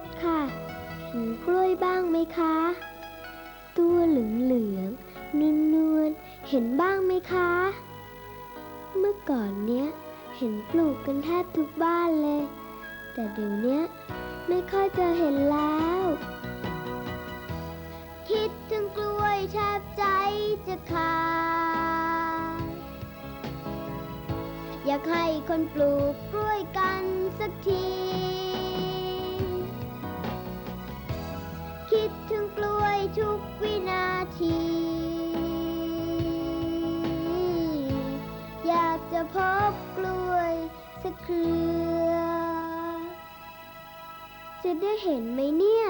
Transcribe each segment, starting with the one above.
ษค่ะ เห็นกล้วยบ้างไหมคะ ตัวเหลืองเหลืองนวลนวลเห็นบ้างไหมคะ เมื่อก่อนเนี้ย เห็นปลูกกันแทบทุกบ้านเลย แต่เดี๋ยวนี้ไม่ค่อยจะเห็นแล้ว คิดถึงกล้วยแทบใจจะขาดอยากให้คนปลูกกล้วยกันสักที กล้วยทุกวินาที อยากจะพบกล้วยสักเครือ จะได้เห็นไหมเนี่ย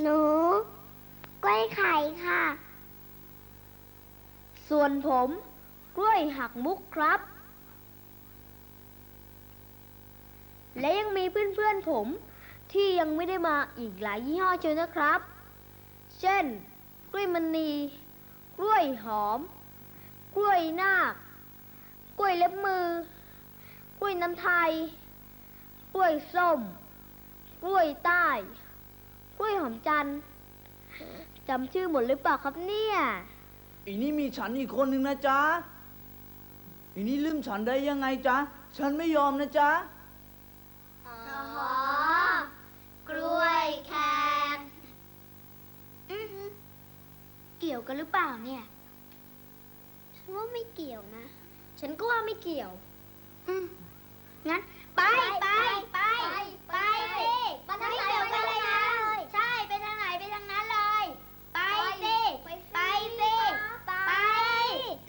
หนูกล้วยไข่ค่ะ ส่วนผม กล้วยหักมุกครับ และยังมีเพื่อนๆผมที่ยังไม่ได้มาอีกหลายยี่ห้อเชียวนะครับ เช่น กล้วยมณี กล้วยหอม กล้วยนาค กล้วยเล็บมือ กล้วยน้ำไทย กล้วยส้ม กล้วยใต้ กล้วยหอมจันทร์จำชื่อหมดหรือเปล่าครับเนี่ย อีนี่มีฉันอีกคนหนึ่งนะจ๊ะ อีนี่ลืมฉันได้ยังไงจ๊ะ ฉันไม่ยอมนะจ๊ะ อ๋อกล้วยแขกเกี่ยวกันหรือเปล่าเนี่ย ฉันว่าไม่เกี่ยวนะ ฉันก็ว่าไม่เกี่ยว อืมงั้น ไปไปไปไปสิไม่เกี่ยวกันเลยนะใช่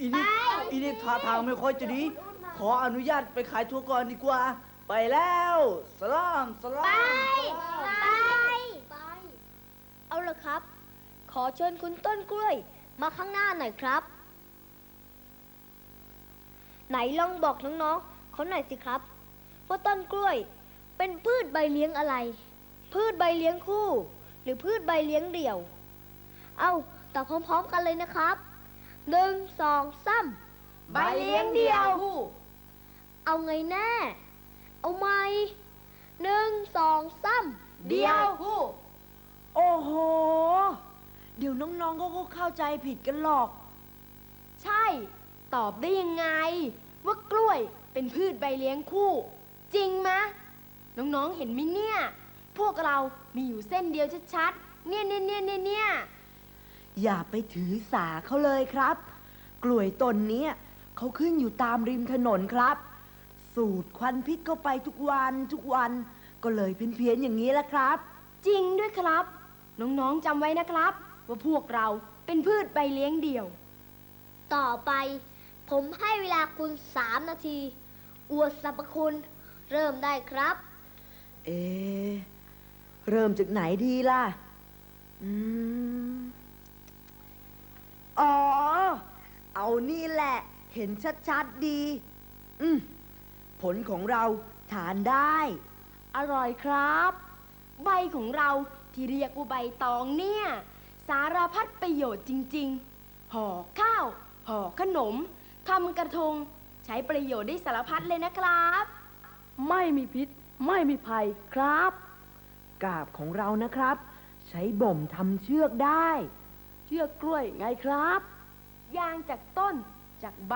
อีนี่อีนี่ท่าทางไม่ค่อยจะดี ขออนุญาตไปขายทัวร์ก่อนดีกว่า ไปแล้ว สลามสลามไปสลามไป เอาละครับ ขอเชิญคุณต้นกล้วย มาข้างหน้าหน่อยครับ ไหนลองบอกน้องๆเขาหน่อยสิครับว่าต้นกล้วย เป็นพืชใบเลี้ยงอะไร พืชใบเลี้ยงคู่ หรือพืชใบเลี้ยงเดี่ยว เอาตอบพร้อมๆกันเลยนะครับ หนึ่งสองสามใบเลี้ยงเดี่ยว เอาไงแน่ เอาไหมหนึ่งสองสามเดียวโอ้โห เดี๋ยวน้องๆเขาก็เข้าใจผิดกันหรอก ใช่ ตอบได้ยังไง ว่ากล้วยเป็นพืชใบเลี้ยงคู่ จริงมะ น้องๆเห็นไหมเนี่ย พวกเรามีอยู่เส้นเดียวชัดๆ เนี่ยเนี่ยเนี่ยเนี่ยเนี่ย อย่าไปถือสาเขาเลยครับ กล้วยต้นเนี้ยเขาขึ้นอยู่ตามริมถนนครับ สูดควันพิษเข้าไปทุกวันทุกวันก็เลยเพี้ยนๆอย่างนี้แหละครับ จริงด้วยครับ น้องๆจำไว้นะครับ ว่าพวกเราเป็นพืชใบเลี้ยงเดี่ยว ต่อไป ผมให้เวลาคุณสามนาที อวดสรรพคุณ เริ่มได้ครับ เอ๊ะเริ่มจากไหนดีล่ะ อืม อ๋อ เอานี่แหละ เห็นชัดๆดี อืมผลของเราทานได้ อร่อยครับ ใบของเราที่เรียกว่าใบตองเนี่ย สารพัดประโยชน์จริง ๆ ห่อข้าว ห่อขนมทำกระทง ใช้ประโยชน์ได้สารพัดเลยนะครับ ไม่มีพิษ ไม่มีภัยครับ กาบของเรานะครับ ใช้บ่มทำเชือกได้เชือกกล้วยไงครับ ยางจากต้น จากใบ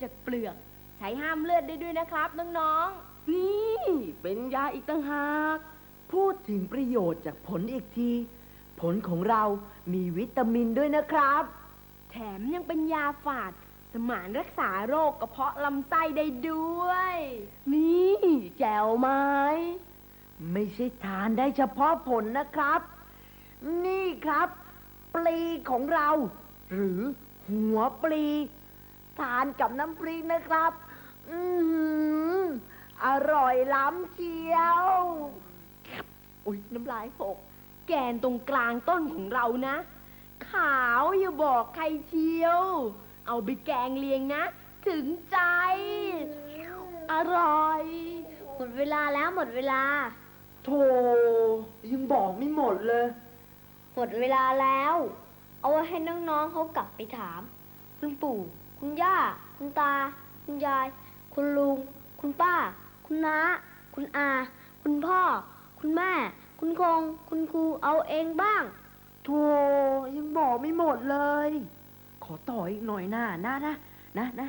จากเปลือก ใช้ห้ามเลือดได้ด้วยนะครับ น้องนี่เป็นยาอีกต่างหาก พูดถึงประโยชน์จากผลอีกที ผลของเรามีวิตามินด้วยนะครับ ๆ แถมยังเป็นยาฝาด สมานรักษาโรคกระเพาะลำไส้ได้ด้วย นี่แจวไหม้ ไม่ใช่ทานได้เฉพาะผลนะครับ นี่ครับ ปลีของเรา หรือหัวปลีทานกับน้ำพริกนะครับ อือหืออร่อยล้ำเชียว อุ้ยน้ำลายหก แกนตรงกลางต้นของเรานะ ขาวอย่าบอกใครเชียว เอาไปแกงเลียงนะ ถึงใจ อร่อย หมดเวลาแล้วหมดเวลา โธ่ยังบอกไม่หมดเลย หมดเวลาแล้ว เอาไว้ให้น้องๆเขากลับไปถาม คุณปู่ คุณย่า คุณตา คุณยาย คุณลุง คุณป้า คุณน้า คุณอา คุณพ่อ คุณแม่ คุณคง คุณครูเอาเองบ้างโธ่ยังบอกไม่หมดเลย ขอต่ออีกหน่อยหน้านะนะนะนะ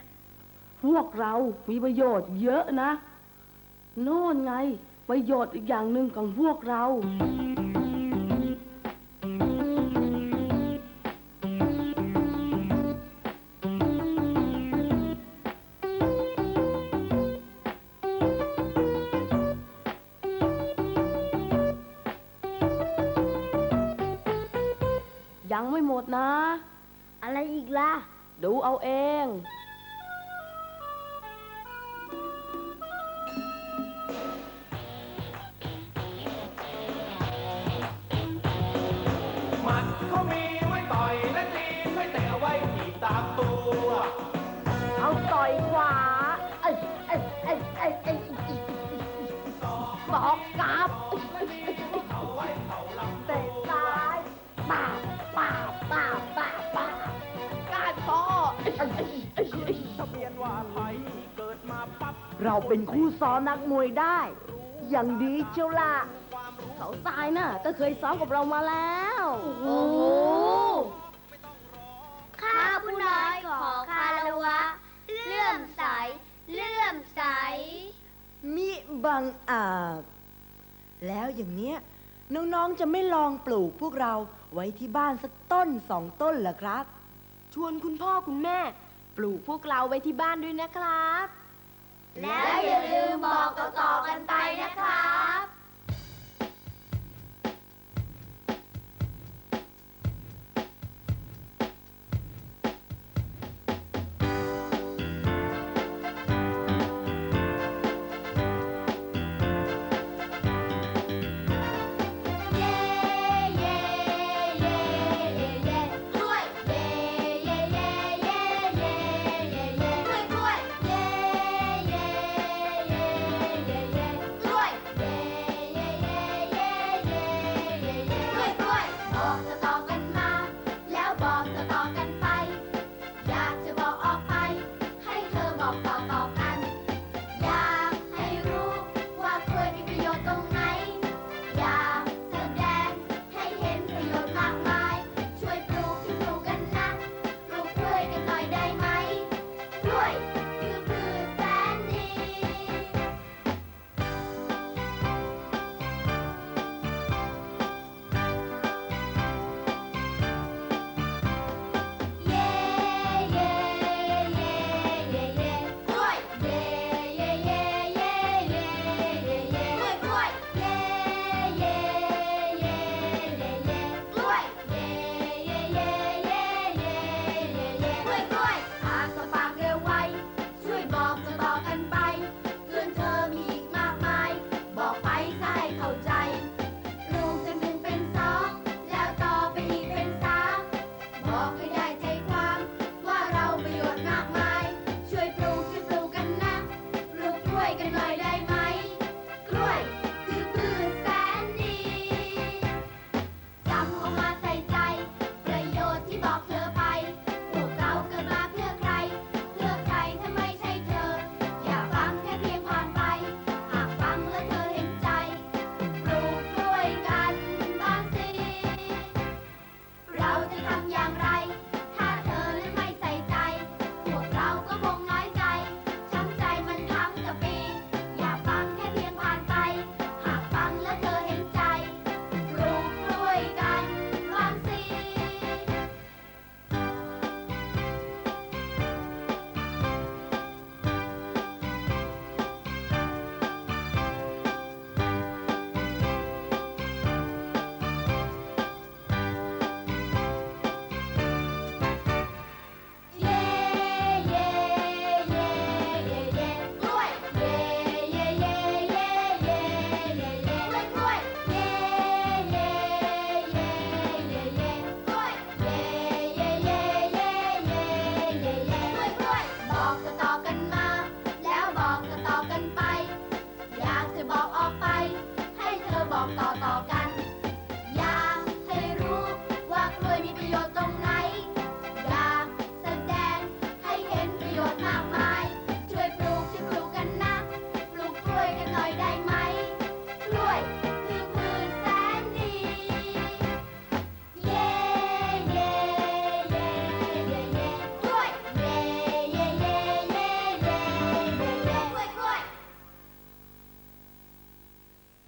พวกเรามีประโยชน์เยอะนะ โน่นไง ประโยชน์อีกอย่างหนึ่งของพวกเรา ยังไม่หมดนะ อะไรอีกล่ะ ดูเอาเอง เราเป็นคู่ซ้อมนักมวยได้ อย่างดีเชียวล่ะเขาทรายน่ะก็เคยซ้อมกับเรามาแล้ว โอ้โหข้าผู้น้อยขอคารวะ เลื่อมใส เลื่อมใส มิบังอาจ แล้วอย่างเนี้ยน้องๆจะไม่ลองปลูกพวกเราไว้ที่บ้านสักต้นสองต้นเหรอครับ ชวนคุณพ่อคุณแม่ ปลูกพวกเราไว้ที่บ้านด้วยนะครับ แล้วอย่าลืมบอกต่อๆกันไปนะคะ